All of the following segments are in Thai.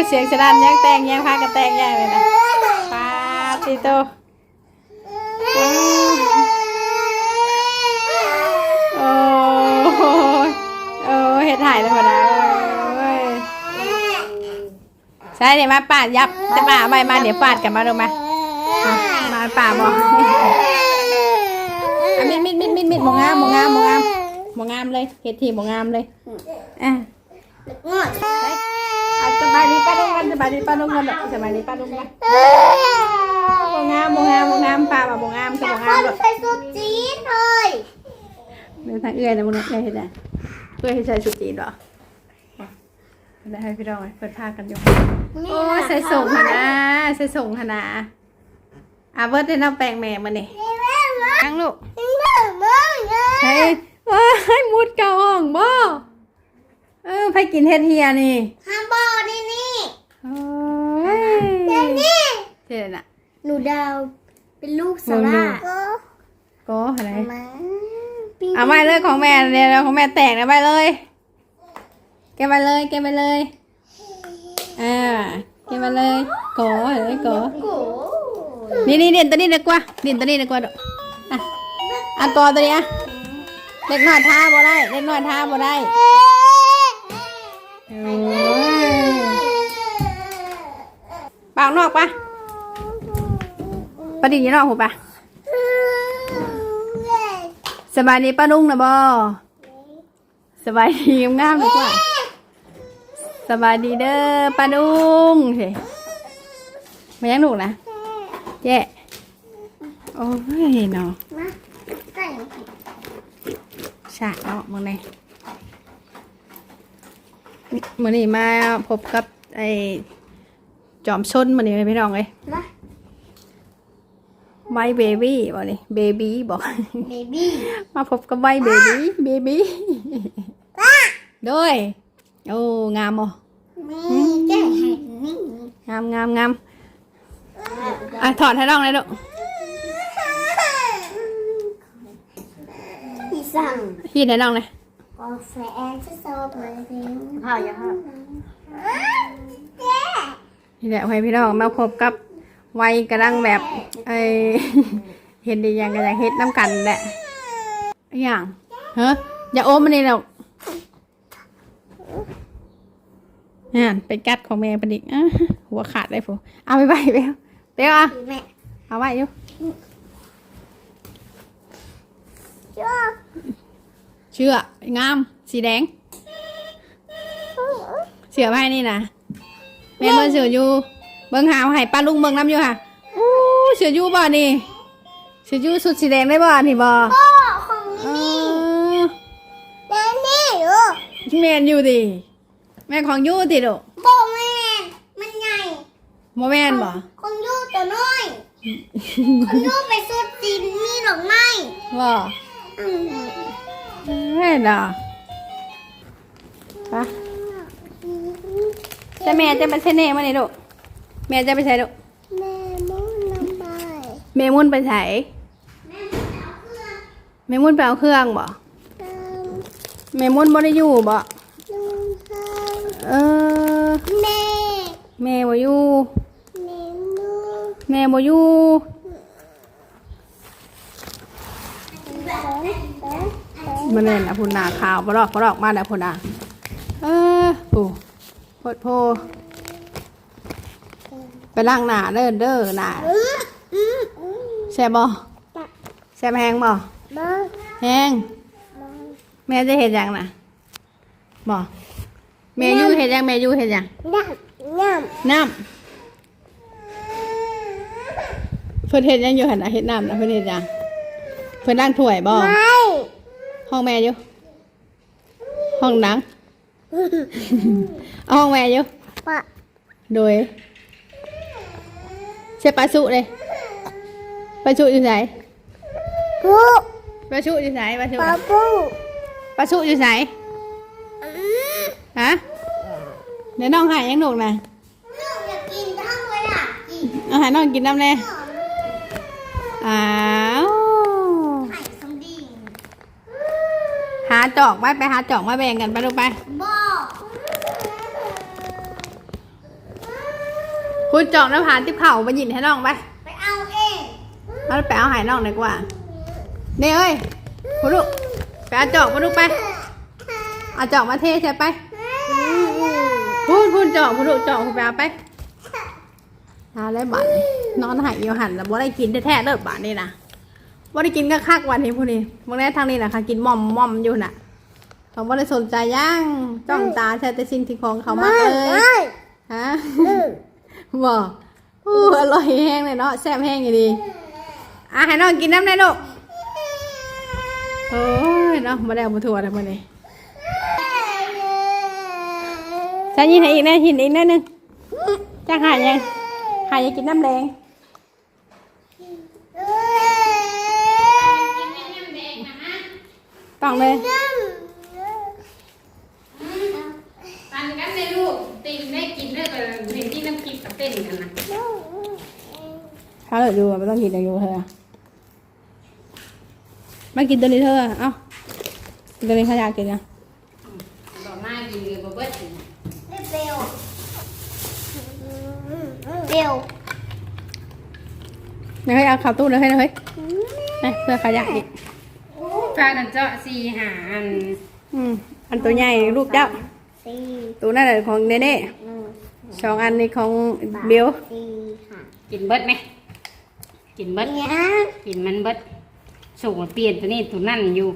คือเสียงสนั่นยังแตงยังพากระแตงยังเลยนะปาติโตอ้โอ้ยโอ้เฮ็ดถ่ายเลยพอนะโอ้ยใช่เดี๋ยวมาปาดยับจะมาเอาใบมาเดี๋ยวปาดกันมาดูมามาปาดบอกมิดมิดมิดมิดมิดมองงามมองงามมองงามมองงามเลยเฮ็ดทีมองงามเลยอะงอดอะ สบายดีป้าลุงกันสบายดีป้าลุงกันแบบสบายดีป้าลุงกันโมงามโมงามโมงามป้าแบบโมงามคือโมงามแบบใส่สุดจีนเลยเดินทางเอื้อยนะมึงเอื้อยเห็นไหมเอื้อยให้ใส่ชุดจีนเหรอได้ให้พี่ดองเปิดผ้ากันอยู่โอ้ใส่ส่งหนาใส่ส่งหนาอะเบิร์ดได้น้ำแปลงแม่มาเนี่ยยังลูกใช่ว้ายมุดเก่าห้องบ่ เออไปกินเฮ็ดเฮียนี่ฮัมบอนี่นี่โอ้ยนี่เจ๋งอะหนูดาวเป็นลูกสลาก็อะไรมาเอาไปเลยของแม่เนี่ยแล้วของแม่แตกนะไปเลยเก็บไปเลยเก็บไปเลยอ่าเก็บไปเลยกอเลยกอโอ้นี่นี่เด่นตัวนี้ดีกว่าเด่นตัวนี้ดีกว่าดอกอะอะกอตัวนี้อะเล็กน้อยท่าบ่ได้เล็กน้อยท่าบ่ได้โอ้ย ปากนอกปะปะดิ่งยี่นอกหูปะสบายดีป้าลุงนะบ่สบายดีงามๆดีกว่าสบายดีเด้อป้าดุงเฮ้ยมายังหนูนะเจ๊โอ้ยเนาะมาไก่ฉากเนาะมึงไง มื่อนี้มาพบกับไอ้จอมชนมื่อนี้พี่น้องเลยมาไวเบบี้บอกนี่เบบี้บอกเบบี้มาพบกับไวเบบี้เบบี้ด้วยโอ้งามบ่มีแก่ให้นี่งามงามงามอะถอดให้น้องเลยลูกที่สั่งพี่ให้น้องเลย กาแฟที่ชอบเลยเพลงพ่ออย่าพ่อนี่แหละให้พี่น้องมาพบกับวัยกำลังแบบไอ เห็นดีอย่างกันอย่างเฮ็ดน้ำกันแหละอหย่างเฮ้ยอย่าโอมมันนี่หรอกอ่านเป็นกัดของแม่ประดิษฐ์อะหัวขาดเลยฟูเอาไปไปไปเอาเดี๋ยวเอาแม่เอาไว้อยู่จ้า เชื่องาม สีแดง เสือไพ่นี่นะแม่เบิ่งเสืออยู่เบิ่งหาวให้ป้าลุงเบิ่งน้ำอยู่ค่ะอู้เสืออยู่บ่นี่เสืออยู่สุดสีแดงได้บ่นี่บ่พ่อของเอนี่อแดนนี่ลูกแม่นอยู่ดิแม่ของอยู่ติลูกโบแมนมันใหญ่บ่แม่นบ่คนยูตัวน้อยคนยูไปสุดจีนมีดอกไม้บ่อืม แม่นอะไปแต่แม่จะไปใช้เน่มานี่ลูกแม่จะไปใช้ลูกแม่มุ่งน้ำไปแม่มุ่นไปใช้แม่มุ่นไปเอาเครื่องบ่น้แม่มุ่นบ่ได้อยู่บ่ำน้ำไปเออแม่แม่บ่อยู่แม่มุ่งแม่บ่อยู่ มันเล่นอะพุ่นหนาขาวบ่ดอกบ่ดอกมาแล้วพุ่นอะเออปู่โพดโพ ไปล้างหน้าเด้อเด้อหน้าอืมอืมอืมแซ่บบ่แซ่บแฮงบ่มาแฮงแม่จะเฮ็ดหยังน่ะบ่แม่อยู่เฮ็ดหยังแม่อยู่เฮ็ดหยังน้ำน้น้ำเพิ่นเฮ็ดหยังอยู่หั่นน่ะเฮ็ดน้ำน่ะเพิ่นเฮ็ดหยังเพิ่นล้างถ้วยบ่ำไม่ ห้องแม่อยู่ ห้องหนังเอาห้องแม่อยู่ปะโดยใช่ปลาสุเลยปลาสุอยู่ไหนปูปลาสุอยู่ไหนปลาสุปะปูปลาสุอยู่ไหนอืมฮะเดี๋ยวน้องหายยังหนุกนะลูกอยากกินทั้งเลยอะกินเอาหายน้องกินน้ำแน่อ้าว ไข่สมดี หาจอกไปไปหาจอกมาแบ่งกันไปดูไปบอกพูดจองน้ำผานติบเข่ามาหยินให้น้องไปไปเอาเองเอาไปเอาใหายน้องดีกว่าเนี่ยเอ้ยพูดลูกไปเอาจอกมาลูกไปเอาจอกมาเทใช่ไปพูดพูดจอกพูดลูกจอกพูดไปเอาไปเอาเลยบาทนี่นอนหายอยู่หันแล้วบ่ได้กินแท้ๆเลยบาทนี่นะ บ่ได้กินก็คักวันนี้พูดนี่มื่อแรกทางนี้นะค่ะกินหม่อมหม่อมอยู่น่ะเขาบ่ได้สนใจย่างจ้องตาใช่แต่สิ่งที่ของเขามากเลยฮะบอกอู้อร่อยแห้งเลยเนาะแซ่บแห้งอยู่ดีอะให้น้องกินน้ำได้ลูกโอ้ยเนาะมาได้เอามาถั่วอะไรมาเนี่ยจะยินให้อีกแน่หินอีกแน่หนึงจะหายยังหายยังกินน้ำแดง ต้องเลย ปันกันในลูกตีนได้กินได้แต่เห็นที่น้ำพริกกับเต้นกันนะเขาเลยดูไม่ต้องกินอย่างอยู่เธอมากินตัวนี้เธอเอ้ากินตัวนี้เขาอยากกินยังบอกมากินเลยบ่เบิ้ลเบลเบลเดี๋ยวให้เอาข่าวตู้เลยให้นะเฮ้ยนะเพื่อเขาอยากอีก ปลากันเจาะสี่หาอันอืมอันตัวใหญ่ลูกเจ้า สี่ตัวนั่นแหละของเนเน่หนึ่งสองอันนี้ของเบลสี่ห้ากินเบิ้ลไหมกินเบิ้ลเนี่ยกินมันเบิ้ลสูงเปลี่ยนตัวนี้ตัวนั่นอยู่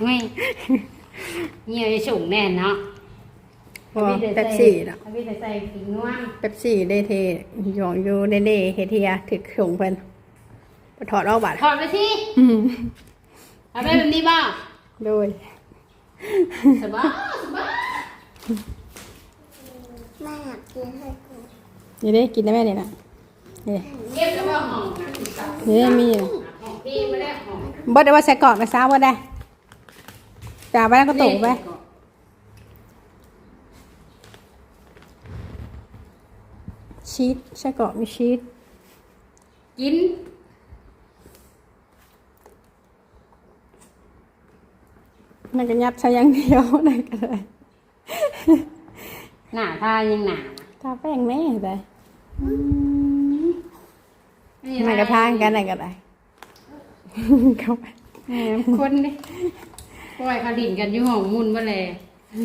เฮ้ยเงี้ยจะสูงแน่เนาะพอเป๊ปซี่เนาะพี่แต่ใส่กินน่วงเป๊ปซี่ได้เทหยองอยู่เนเน่เฮเทียถึกขงเพิ่นไปถอดออกบัตรถอดไปสิ อืม เอาไปแบบนี้บ้างโดยสบายสบายแม่อยากกินให้กูนี่ได้กินได้ไหมเนี่ยนะนี่เก็บแล้วว่าห้องนะนี่ได้มีอยู่ห้องพี่ไม่ได้ห้องบ่ได้ว่าใส่กรอกนะซาบ่ได้จ่าไปแล้วก็ตกไปชีสใส่กรอกมีชีสกิน นั่นก็ยัดใช้อย่างเดียวนั่นก็เลยหน้าทายังหนาทาแป้งแม่ไปนั่นก็ทานกันนั่นก็ได้เข้าไปแหมคนดิปล่อยเขาดิ่นกันอยู่ห้องมุนมาเลย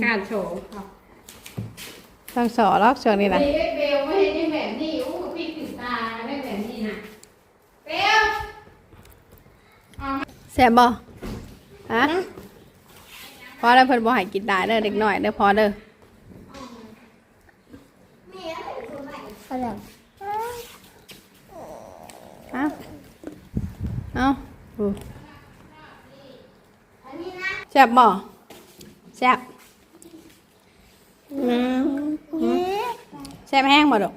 การโชว์ต้องสอลอกช่วงนี้นะเบลเบลไม่เห็นยังแบบนี้อู้พี่ถึงตาได้แบบนี้นะเบลแซ่บบ่ฮะ พอแล้วเพิ่นบ่ให้กินได้เด้อเด็กน้อยเด้อพอเด้อเขาแบบเอ้าเอ้าอู้อันนี้นะแซ่บบ่แซ่บน้ำนี่แซ่บแห้งบ่ดอก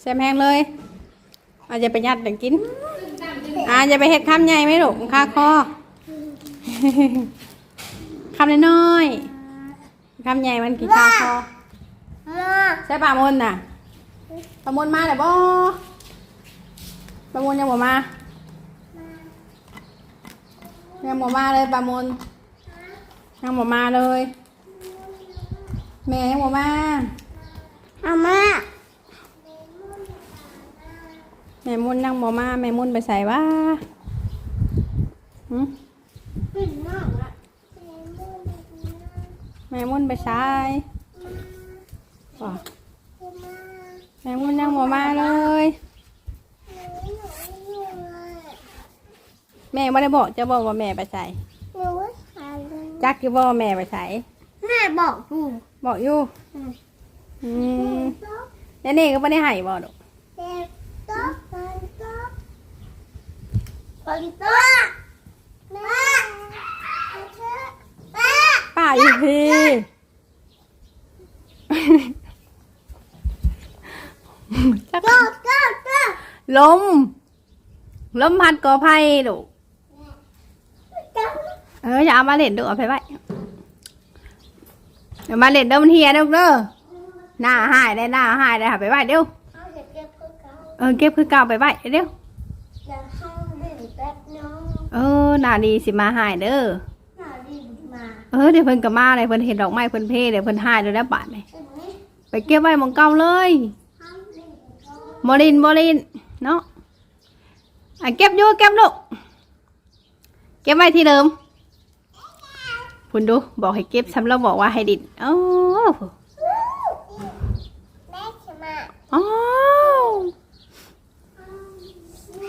แซ่บแห้งเลยอาจจะไปยัดเดี๋ยวกินอาจจะไปเฮ็ดคำใหญ่ไหมลูกคาคอ คำน้อยๆคำใหญ่มันกี่คาคอมาใช่ปลามนน่ะปลามนมาเลยบ่ปลามนยังบ่มายังบ่มาเลยปลามนยังบ่มาเลย แม่ยังบ่มาเอามาแม่มุนยังบ่มาแม่มุนไปใส่ว่าหึปิ แม่มุนไปใส่บ่แม่มุนยังบ่มาเลย แม่ไม่ได้บอกจะบอกว่าแม่ไปใส่หนูหาเลยจักอยู่บอกว่าแม่ไปใส่แม่บอกกูบอกอยู่อืมแล้วนี่ก็ไม่ได้ให้บอกดอกเด็กต๊อกคนต๊อกคนต๊อกแม่แม่ ป้าอยู่พี่จักต๊อกต๊อกต๊อกลม ลมพัดกอไผ่ลูกต๊อกเอออย่าเอามาเล่นดูเอาไปไว้เดี๋ยวมาเล่นเด้อมันเฮียเด้อลูกเด้อหน้าหายได้หน้าหายได้หาไปไว้เดี๋ยวเอาเด็กเก็บเพื่อเขาเออเก็บคือเก่าไปไว้เดี๋ยวจะเข้าเล่นแป๊บน้องเออหน้าดีสิมาหายเด้อหน้าดีมา เออเดี๋ยวเพิ่นก็มาเลยเพิ่นเห็นดอกไม้เพิ่นเพเดี๋ยวเพิ่นหายเดี๋ยวได้บาทเลยอันนี้ไปเก็บไว้หมองเก่าเลยบรินบรินเนาะอะเก็บอยู่เก็บลูกเก็บไว้ที่เดิมคุณดูบอกให้เก็บซ้ำแล้วบอกว่าให้ดินโอ้แม่จะมาโอ้ตัวไหน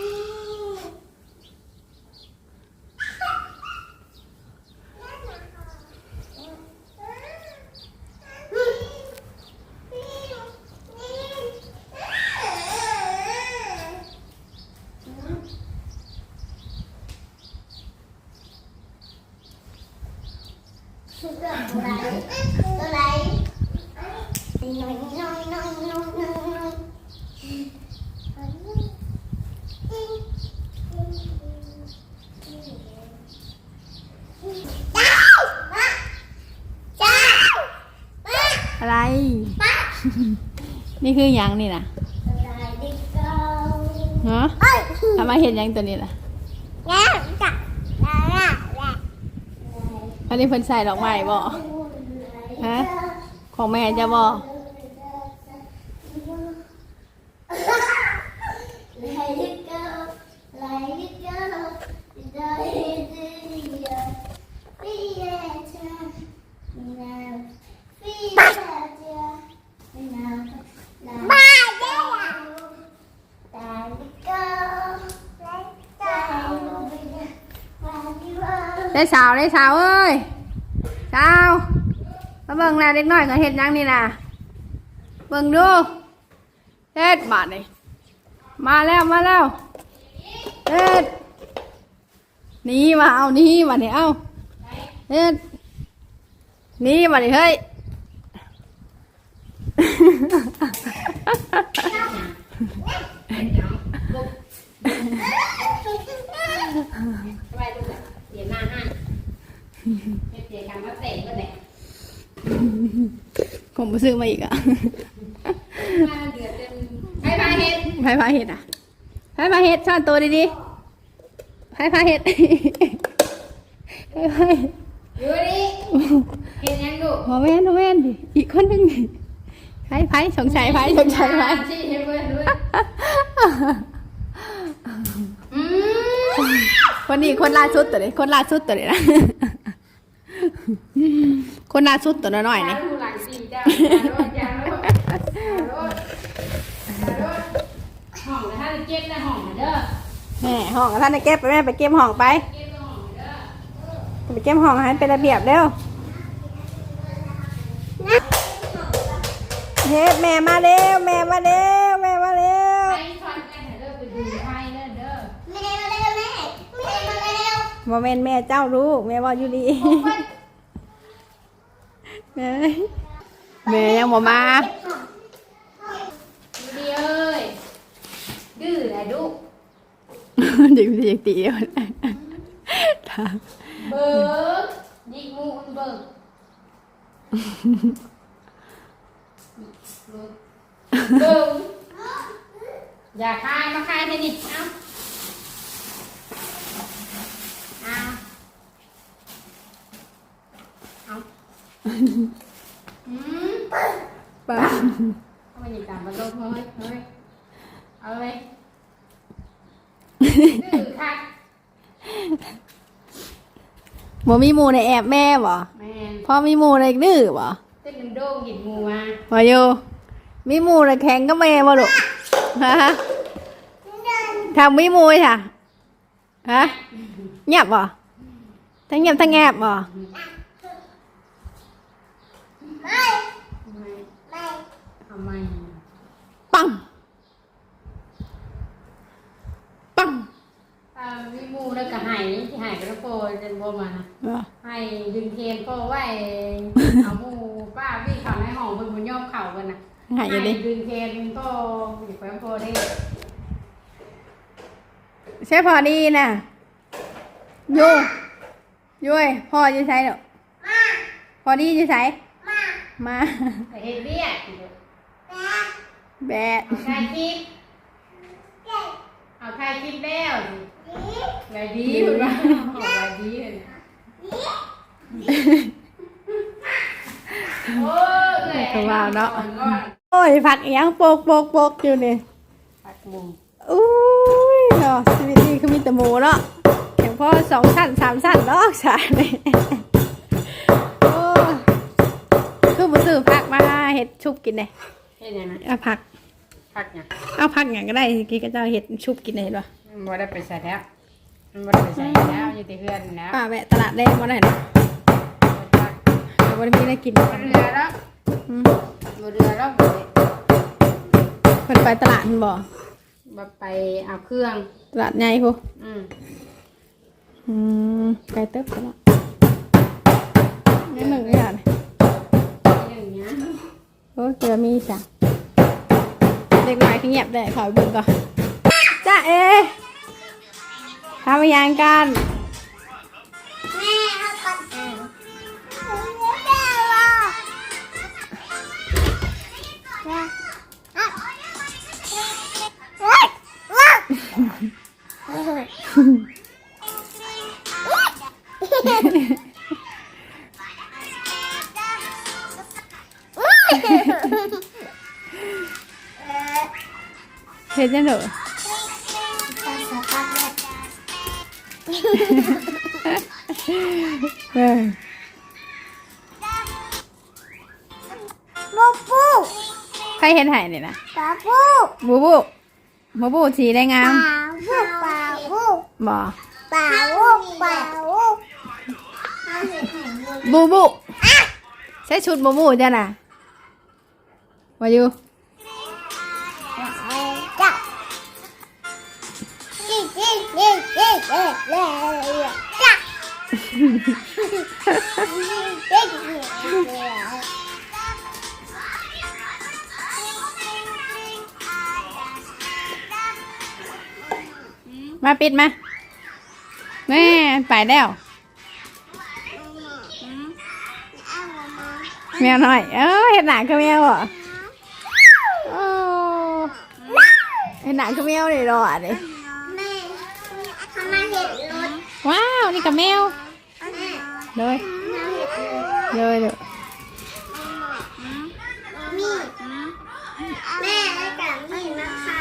ตัวไหนน้อยน้ อยน้อยน้อยน้อยจ้าจ้าอะไร นี่คือหยังนี่นะอะไรดิเก้าฮะเฮ้ยทำไมเห็นหยังตัวนี้ล่ะ แง่จ้ะแง่แง่แง่ อันนี้เพิ่นใส่ดอกไม้บ่ฮะของแม่จะบ่ go. ได้สาวได้สาวเอ้ยสาวมาเบิ่งแล้วเด็กน้อยก็เห็นยังนี่นะเบิ่งดูเฮ็ดบาดนี่มาแล้วมาแล้วเฮ็ดนี่มาเอานี่มาเนี่ยเอาเฮ็ดนี่มาเนี่ยเฮ้ยสบายดูแบบเสียหน้าห้าง เสียกันมาเตะก็แหละคงไปซื้อมาอีกอะมาเดือดจนให้มาเห็นไพ่พาเห็ดอะไพ่พาเห็ดซ่อนตัวดีๆไพ่พาเห็ดไพ่พาเห็ดอยู่ดิเห็นยังดูหมอแว่นหมอแว่นดิอีกคนหนึงดิไพ่ไพ่สงสัยไพ่สงสัยไพ่ชี้ให้เพื่อนด้วยอืมคนนี้คนล่าสุดตัวนี้คนล่าสุดตัวนี้นะ คนล่าสุดตัวน้อยๆนี่ดูหลังสีจ้าอย่าโดนอย่าโดนอย่าโดนอย่าโดนห้องแล้วถ้าจะเก็บในห้องเด้อแม่ห้องท่านได้เก็บไปแม่ไปเก็บห้องไปเก็บในห้องเด้อไปเก็บห้องให้เป็นระเบียบเร็วเฮ็ดแม่มาเร็วแม่มาเร็วแม่มาเร็วไทยฟันกันเด้อไปดูไทยเด้อเด้อไม่ได้มาเร็วแม่ไม่ได้มาเร็วโมเมนแม่เจ้ารู้แม่ว่าอยู่ดี แม่แม่ยังบ่มาดูดีเอ้ยดื้อแหละดุเด็กเด็กตีเดียวถามเบิกยิกมูนเบิกเบิกอย่าคายมาคายให้ดิเอาเอาเอาอืม ป้าเอาไปหยิบตามมาลงเฮ้ยเฮ้ยเอาเลยดื้อคักบ่มีหมูในแอบแม่บ่แม่นพ่อมีหมูในดื้อบ่เต้นโด่งหยิบงูมาบ่อยู่มีหมูในแข็งก็แม่บ่ลูกฮะทำมีหมูค่ะฮะเงียบบ่ทั้งเงียบทั้งแอบบ่ ไม่ไม่ไม่ทำไมปังปังถ้ามีหมูแล้วก็ใหายที่หายไปแล้วโปรยจนโบมานะบ่ให้ดึงเทียนโปรไว้เอาหมูป้าพี่เขาในห้องเพิ่นบนย่อมเข่ากันนะหายอยู่ดิดึงเทียนโปรอยู่แฟ้มโปรได้ใช่พอดีน่ะอยู่ยุ้ยพ่อจะใช้หรอมาพอดีจะใช้ มามาแต่เฮ็ดเบี้ยแม่แบะเอาถ่ายคลิปเก่งเอาถ่ายคลิปแล้วดีไรดีเหมือนกันไรดีเลยดีโอ้ยเลยคือว่าเนาะโอ้ยผักอีหยังโปกโปกโปกอยู่นี่ผักบุ้งอุ้ยเนาะชีวิตนี้คือมีแต่หมูเนาะเพียงพอสองชั้นสามชั้นเนาะใช่เลยโซื้อผักมาเฮ็ดชุบกินเลยเฮ็ดหยังนะเอาผักผักหยังเอาผักหยังก็ได้กินก็จะเฮ็ดชุบกินได้เห็นป่ะมันบ่ได้ไปใส่แล้วมันบ่ได้ไปใส่แล้วอยู่ที่เฮือนแล้วป้าแวะตลาดแดงมาได้เนาะแต่วันนี้ได้กินบ่เรือแล้วอืมบ่เรือแล้วบ่ได้เพิ่นไปตลาดมันบ่บ่ไปเอาเครื่อง ตลาดใหญ่พุอืม อืมไกลเติบแล้ว โอ้ยเจอมีจ้ะเด็กน้อยที่เงียบได้ขอเบิ่งก่อนจ้าเอทำยังกัน เห็นยังเหรอเออบูบูใครเห็นไห่เนี่ยนะปาบูบูบูบูบูสีได้งามปาบูบ่ปาบูปาบูบูบูใช้ชุดบูบูจ้ะน่ะวาอยู มาปิดมาแม่ไปแล้วแมวหน้อย เออเห็นหนังคือแมวเหรอโอ้เห็นหนังคือแมวเลยรออะดิแม่ทำไมเห็นรถ ว้าวนี่กับแมวแม่เลยทำไมเห็นรถเลยเลยมีแม่ได้กับมีนะคะ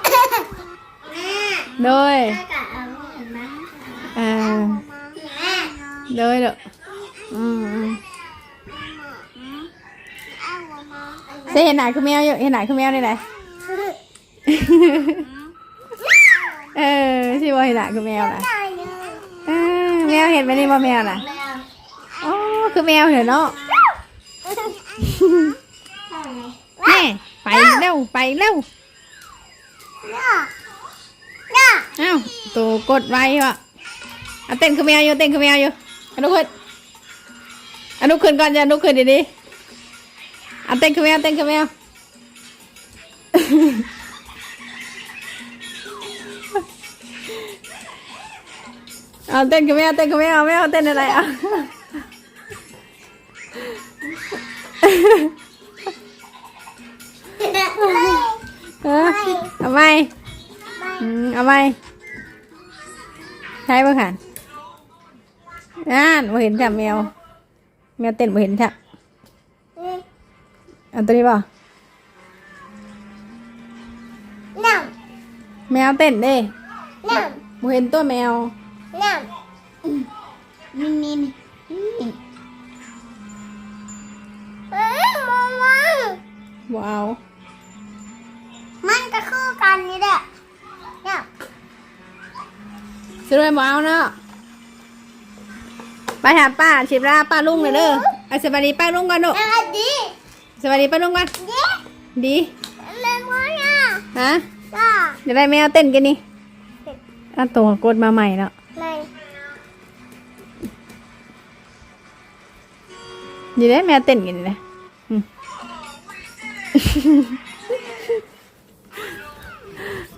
แม่เลยได้กับเอาเห็นไหมอ่าแม่เลยเลยอืมอืมใช่เห็นหนังคือแมวอยู่เห็นหนังคือแมวนี่ไหนเออที่ว่าเห็นหนังคือแมวนะเออ แมวเห็นไหมนี่ว่าแมวน่ะอ๋อคือแมวเหรอเนาะแม่ไปเร็วไปเร็วเอ้าตัวกดไว้วะเอาเต้นคือแมวอยู่เต้นคือแมวอยู่อนุขึ้นอนุขึ้นก่อนจะอนุขึ้นดีๆเอาเต้นคือแมวเต้นคือแมว เอาเต้นคือแมวเต้นคือแมวแมวเต้นอะไรอะเออเอาไหมอืมเอาไหมใช่ป่ะขันนั่นบ่เห็นจับแมว แมวเต้นบ่เห็นจับเอาตัวนี้ป่ะน้แมวเต้นเด้ำน้ำบ่เห็นตัวแมว น้ำนี่นี่นี่เอ้ยมองมาว้าว มันก็คือกันนี่แหละเนี่ยซื้อไปบ่เอาเนาะไปหาป้าชิบราป้าลุงเลยเด้อเอาสวัสดีป้าลุงก่อนลูกอะดีสวัสดีป้าลุงก่อนดีดีเล่นวะเนี่ยฮะจ้าเดี๋ยวได้แมวเต้นกันนี่อะตัวกดมาใหม่เนาะไม่อยู่ได้แมวเต้นกันนี่นะอืม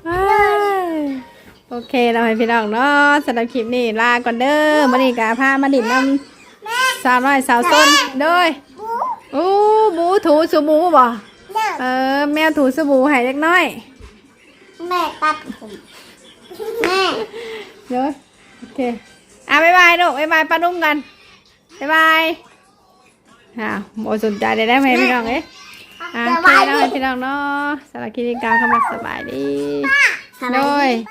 ว้ายโอเคเราให้พี่น้องเนาะสำหรับคลิปนี้ลาก่อนเด้อมันนี่กาพามาดิ่นนำสาวน้อยสาวซนเด้ยบูอู้หมูถูสบู่บ่เนี่ยเออแมวถูสบู่ให้เล็กน้อย แม่ตัดผมแม่เด้อโอเคอะบ๊ายบายลูกบ๊ายบายป้านุ่มกันบ๊ายบาย อ่าโมสนใจได้ได้ไหมพี่น้องเอ้ยอ่าสพี่บายน้องดีพี่น้องเนาะสารบคลินิกการเข้ามาสบายดีโดย